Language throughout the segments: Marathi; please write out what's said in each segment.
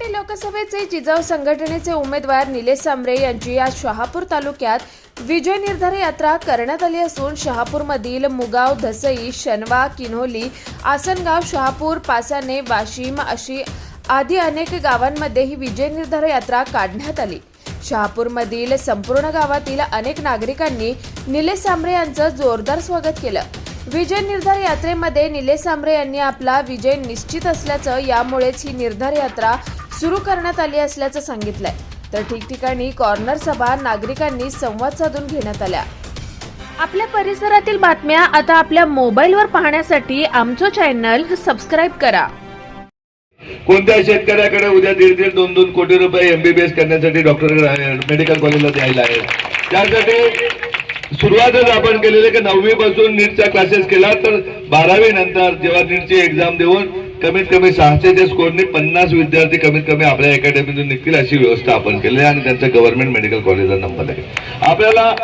भिवंडी लोकसभेचे जिजाऊ संघटनेचे उमेदवार निलेश सांबरे यांची आज शहापूर तालुक्यात विजय निर्धार यात्रा करण्यात आली असून शहापूरमधील मुगाव धसई शनवा किन्होली आसनगाव शहापूर पासाने वाशिम अशी आदी अनेक गावांमध्ये ही विजय निर्धार यात्रा काढण्यात आली. शहापूरमधील संपूर्ण गावातील अनेक नागरिकांनी निलेश सांबरे यांचं जोरदार स्वागत केलं. विजय निर्धार यात्रेमध्ये निलेश सांबरे यांनी आपला विजय निश्चित असल्याचं यामुळेच ही निर्धार यात्रा सुरू करण्यात आली असल्याचं सांगितलंय. तर ठिकठिकाणी कॉर्नर सभा नागरिकांनी संवाद साधून घेण्यात आल्या. आपल्या परिसरातील बातम्या आता आपल्या मोबाईलवर पाहण्यासाठी आमचं चॅनल सबस्क्राईब करा. कोणत्या शेतकऱ्याकडे उद्या दीड दीड दोन दोन कोटी रुपये एमबीबीएस करण्यासाठी डॉक्टर मेडिकल कॉलेजला द्यायला आहे? त्यासाठी सुरुवातच आपण केलेली की नववी पासून नीटचा क्लासेस केला तर बारावी नंतर जेव्हा नीटची एक्झाम देऊन कमीत कमी सहाशेच्या स्कोरने पन्नास विद्यार्थी कमीत कमी आपल्या अकॅडमीतून निघतील अशी व्यवस्था आपण केली आहे आणि त्यांचा गव्हर्नमेंट मेडिकल कॉलेजला नंबर आहे. आपल्याला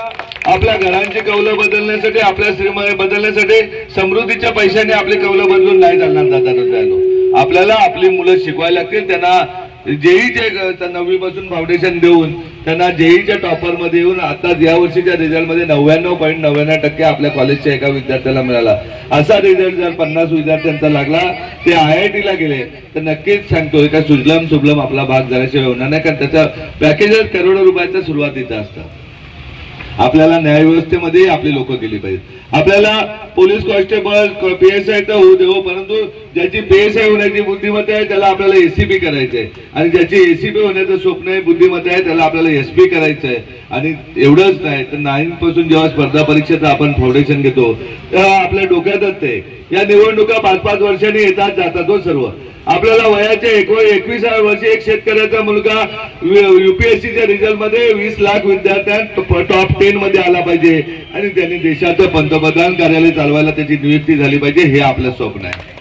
आपल्या घरांची कौलं बदलण्यासाठी आपल्या श्रीमय बदलण्यासाठी समृद्धीच्या पैशाने आपली कौलं बदलून नाही चालणार दादा आपल्याला आपली मुलं शिकवायला लागतील त्यांना जेही जे नववीपासून फाउंडेशन देऊन त्यांना जेईच्या टॉपरमध्ये येऊन आता या वर्षीच्या रिझल्टमध्ये नव्याण्णव पॉईंट नव्याण्णव टक्के आपल्या कॉलेजच्या एका विद्यार्थ्याला मिळाला. असा रिझल्ट जर पन्नास विद्यार्थ्यांचा लागला ते आय आय टीला गेले तर नक्कीच सांगतो एका सुजलम सुबलम आपला भाग झाल्याशिवाय होणार नाही कारण त्याचा पॅकेजच करोडो रुपयाच्या सुरुवातीचं असतं. आपल्याला न्यायव्यवस्थेमध्ये आपली लोक गेली पाहिजे आपल्याला पोलीस कॉन्स्टेबल पीएसआय तर होऊ देऊ परंतु ज्याची पीएसआय होण्याची बुद्धिमत्ता आहे त्याला आपल्याला एसीपी करायचंय. आणि ज्याची एसीपी होण्याचं स्वप्न आहे बुद्धिमत्ता आहे त्याला आपल्याला एसपी करायचंय. आणि एवढंच नाही तर नाईन पासून जेव्हा स्पर्धा परीक्षेचं आपण फाउंडेशन घेतो तेव्हा आपल्या डोक्यातच ते. या निवडणुका पाच पाच वर्षांनी येतात जातात हो सर्व. आपल्याला वयाच्या एकव एकविसाव्या वर्षी एक शेतकऱ्याचा मुलगा युपीएससीच्या रिझल्टमध्ये वीस लाख विद्यार्थ्यांत टॉप टेन मध्ये आला पाहिजे. आणि त्यांनी देशाचं पंतप्रधान कार्यालय चालवायला त्याची नियुक्ती झाली पाहिजे हे आपलं स्वप्न आहे.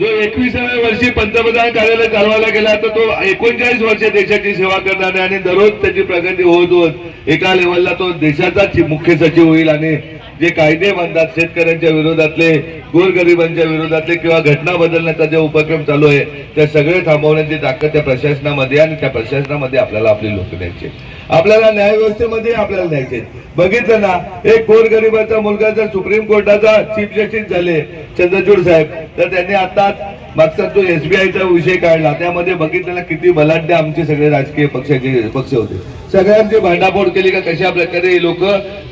जो एकविसाव्या वर्षी पंतप्रधान कार्यालय चालवायला गेला तर तो एकोणचाळीस वर्ष देशाची सेवा करणार आहे आणि दररोज त्याची प्रगती होत होत एका लेवलला तो देशाचा चि- मुख्य सचिव होईल आणि जे कायदे बनतात शेतकऱ्यांच्या विरोधातले गोरगरिबांच्या विरोधातले किंवा घटना बदलण्याचा जे उपक्रम चालू आहे ते सगळे थांबवण्याची ताकद त्या प्रशासनामध्ये आणि त्या प्रशासनामध्ये आपल्याला आपले लोक द्यायचे आपल्याला न्याय व्यवस्थेमध्ये आपल्याला द्यायचे बघितलं ना एक गोरगरिबाचा मुलगा जर सुप्रीम कोर्टाचा चीफ जस्टिस झाले चंद्रचूड साहेब तर त्यांनी आता मागचा जो एसबीआयचा विषय काढला त्यामध्ये बघितलेला किती बलाढ्य आमचे सगळे राजकीय पक्षाचे पक्ष होते. सगळ्यांची भांडाफोड केली का कशा प्रकारे लोक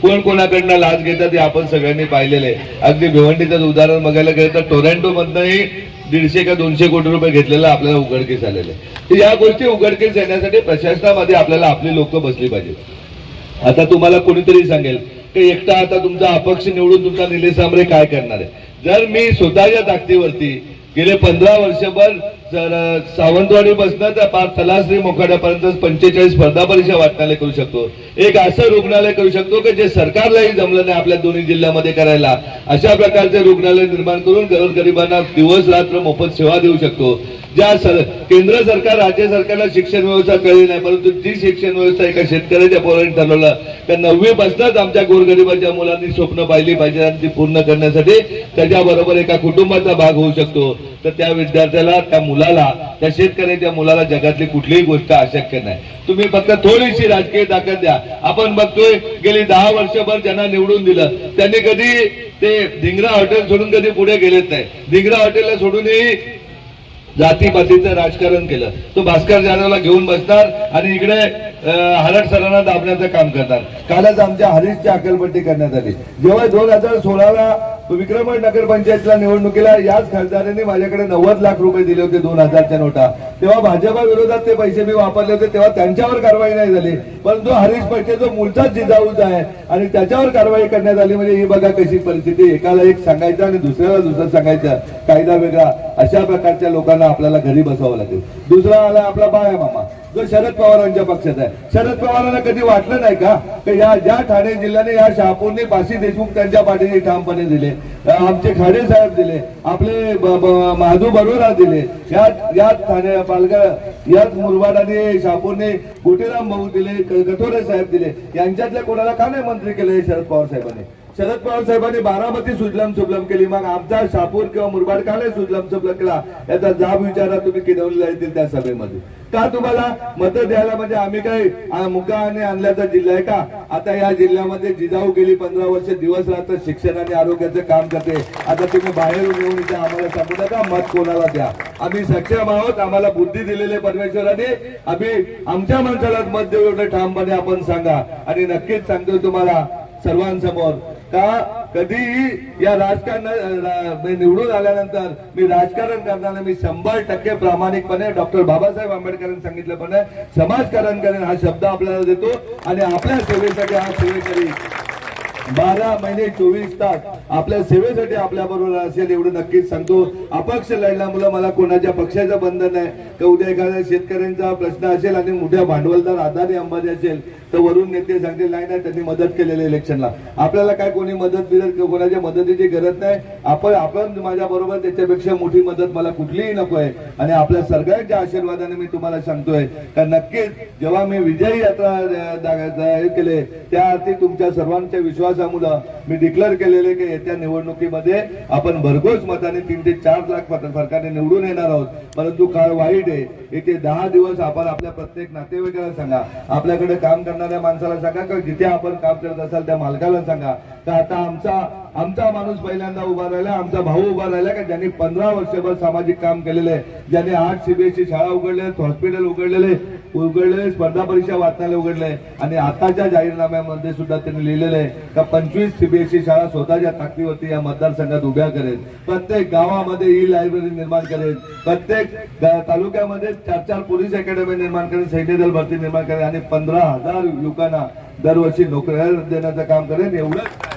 कोण कोणाकडनं लाच घेतात हे आपण सगळ्यांनी पाहिलेलं आहे. अगदी भिवंडीचं उदाहरण बघायला गेलं तर टोरंटो मधनंही दीडशे का दोनशे कोटी रुपये घेतलेला आपल्याला उघडकीस आलेलं आहे. या गोष्टी उघडकीस येण्यासाठी प्रशासनामध्ये आपल्याला आपली लोक बसली पाहिजेत. आता तुम्हाला कोणीतरी सांगेल की एकटा आता तुमचा अपक्ष निवडून तुमचा निलेश सांबरे काय करणार आहे? जर मी स्वतःच्या ताकदीवरती गेले पंधरा वर्षभर सावंतवाडी बसणं तर पार तलासरी मोखाड्यापर्यंत पंचेचाळीस स्पर्धा परीक्षा वाटण्याला करू शकतो. एक असं रुग्णालय करू शकतो की जे सरकारलाही जमलं नाही आपल्या दोन्ही जिल्ह्यामध्ये करायला. अशा प्रकारचे रुग्णालय निर्माण करून गरीबांना दिवस रात्र मोफत सेवा देऊ शकतो. ज्या सर केंद्र सरकार राज्य सरकारला शिक्षण व्यवस्था कळली नाही परंतु ती शिक्षण व्यवस्था एका शेतकऱ्याच्या पोरांनी ठरवलं. तर नववी पासूनच आमच्या गोरगरिबाच्या मुलांनी स्वप्न पाहिली पाहिजे आणि ती पूर्ण करण्यासाठी त्याच्याबरोबर एका कुटुंबाचा भाग होऊ शकतो. तर त्या विद्यार्थ्याला त्या मुलाला त्या शेतकऱ्याच्या मुलाला जगातली कुठलीही गोष्ट अशक्य नाही. तुम्ही फक्त थोडीशी राजकीय ताकद द्या. आपण बघतोय गेली दहा वर्षभर ज्यांना निवडून दिलं त्यांनी कधी ते धिंगरा हॉटेल सोडून कधी पुढे गेलेच नाही. धिंगरा हॉटेलला सोडूनही जातीपातीचं राजकारण केलं. तो भास्कर जाधवला घेऊन बसणार आणि इकडे हरट सरांना दाबण्याचं काम करणार. कालच आमच्या हरीशची अकलपट्टी करण्यात आली. जेव्हा दोन हजार सोळाला विक्रमगड नगर पंचायतला निवडणुकीला याच खासदारांनी माझ्याकडे नव्वद लाख रुपये दिले होते दोन हजारच्या नोटा. तेव्हा भाजपा विरोधात ते पैसे मी वापरले होते तेव्हा त्यांच्यावर कारवाई नाही झाली. परंतु हरीश पैसे जो मूळचाच जिजाऊचा आहे आणि त्याच्यावर कारवाई करण्यात आली म्हणजे ही बघा कशी परिस्थिती एकाला एक सांगायचं आणि दुसऱ्याला दुसरं सांगायचं. कायदा वेगळा. अशा प्रकारच्या लोकांना आपल्याला घरी बसावं लागेल. दुसरा आला आपला बाया मामा. जो शरद पवारांच्या पक्षात आहे. शरद पवारांना कधी वाटलं नाही का? की या ज्या ठाणे जिल्ह्याने या शहापूरने बाशी देशमुख त्यांच्या पाठीने ठामपणे दिले. आमचे खाडे साहेब दिले. आपले ब- महादू बरोरा दिले. या या ठाणे पालघर याच मुरबाडाने आणि शहापूरने गोटीराम भाऊ दिले क- कथोरे साहेब दिले. यांच्यातल्या कोणाला का नाही मंत्री केले शरद पवार साहेबांनी? शरद पवार साहेबांनी बारामती सुजलाम सुफलाम केली. मग आमचा शापूर किंवा मुरबाड का नाही सुजलाम सुफलाम केला. याचा जाब विचारा तुम्ही किनवलेला येतील त्या सभेमध्ये. का तुम्हाला मतं द्यायला म्हणजे आम्ही काही मुका मुकाने आणल्याचा जिल्हा आहे का? आता या जिल्ह्यामध्ये जिजाऊ गेली पंधरा वर्ष दिवस रात्र शिक्षण आणि आरोग्याचं काम करते. आता तुम्ही बाहेरून येऊन इथे आम्हाला सांगू नका मत कोणाला द्या. आम्ही सक्षम आहोत आम्हाला बुद्धी दिलेले परमेश्वराने. आम्ही आमच्या माणसाला मत देऊ एवढं ठामपणे आपण सांगा. आणि नक्कीच सांगतो तुम्हाला सर्वांसमोर का कधीही या राजकारण निवडून आल्यानंतर मी राजकारण करताना मी शंभर टक्के प्रामाणिकपणे डॉक्टर बाबासाहेब आंबेडकरांनी सांगितल्याप्रमाणे समाजकारण करेन हा शब्द आपल्याला देतो आणि आपल्या सेवेसाठी हा सेवेकरी बारा महिने चोवीस तास आपल्या सेवेसाठी आपल्या बरोबर असेल एवढं नक्कीच सांगतो. अपक्ष लढल्यामुळं मला कोणाच्या पक्षाचं बंधन आहे का उद्या एखाद्या शेतकऱ्यांचा प्रश्न असेल आणि मोठ्या भांडवलदार आधारी अंबानी असेल तर वरून नेते सांगतील नाही नाही त्यांनी मदत केलेली इलेक्शनला. आपल्याला काय कोणी मदत बिदत कोणाच्या मदतीची गरज नाही. आपण आपण माझ्या बरोबर त्याच्यापेक्षा मोठी मदत मला कुठलीही नको आहे. आणि आपल्या सगळ्यांच्या आशीर्वादाने मी तुम्हाला सांगतोय का नक्कीच जेव्हा मी विजयी यात्रा केले त्या अर्थी तुमच्या सर्वांच्या विश्वासामुळं मी डिक्लेअर केलेले की येत्या निवडणुकीमध्ये आपण भरघोस मताने तीन ते चार लाख फरकाने निवडून येणार आहोत. परंतु काळ वाईट आहे. येथे दहा दिवस आपण आपल्या प्रत्येक नातेवाईकाला सांगा. आपल्याकडे काम करणाऱ्या माणसाला सांगा किंवा जिथे आपण काम करत असाल त्या मालकाला सांगा. का आता आमचा आमचा माणूस पहिल्यांदा उभा राहिला आमचा भाऊ उभा राहिला का? ज्यांनी पंधरा वर्षभर सामाजिक काम केलेले आहे ज्यांनी आठ सीबीएसई शाळा उघडले हॉस्पिटल उघडलेले उघडलेले स्पर्धा परीक्षा वाचनालय उघडले आणि आताच्या जाहीरनाम्यामध्ये सुद्धा त्यांनी लिहिलेलं आहे का पंचवीस सीबीएसई शाळा स्वतःच्या ताकदीवरती या मतदारसंघात उभ्या करेल. प्रत्येक गावामध्ये ई लायब्ररी निर्माण करेल. प्रत्येक तालुक्यामध्ये चार चार पोलीस अकॅडमी निर्माण करेल सैन्य दल भरती निर्माण करेल. आणि पंधरा हजार युवकांना दरवर्षी नोकऱ्या देण्याचं काम करेल. एवढंच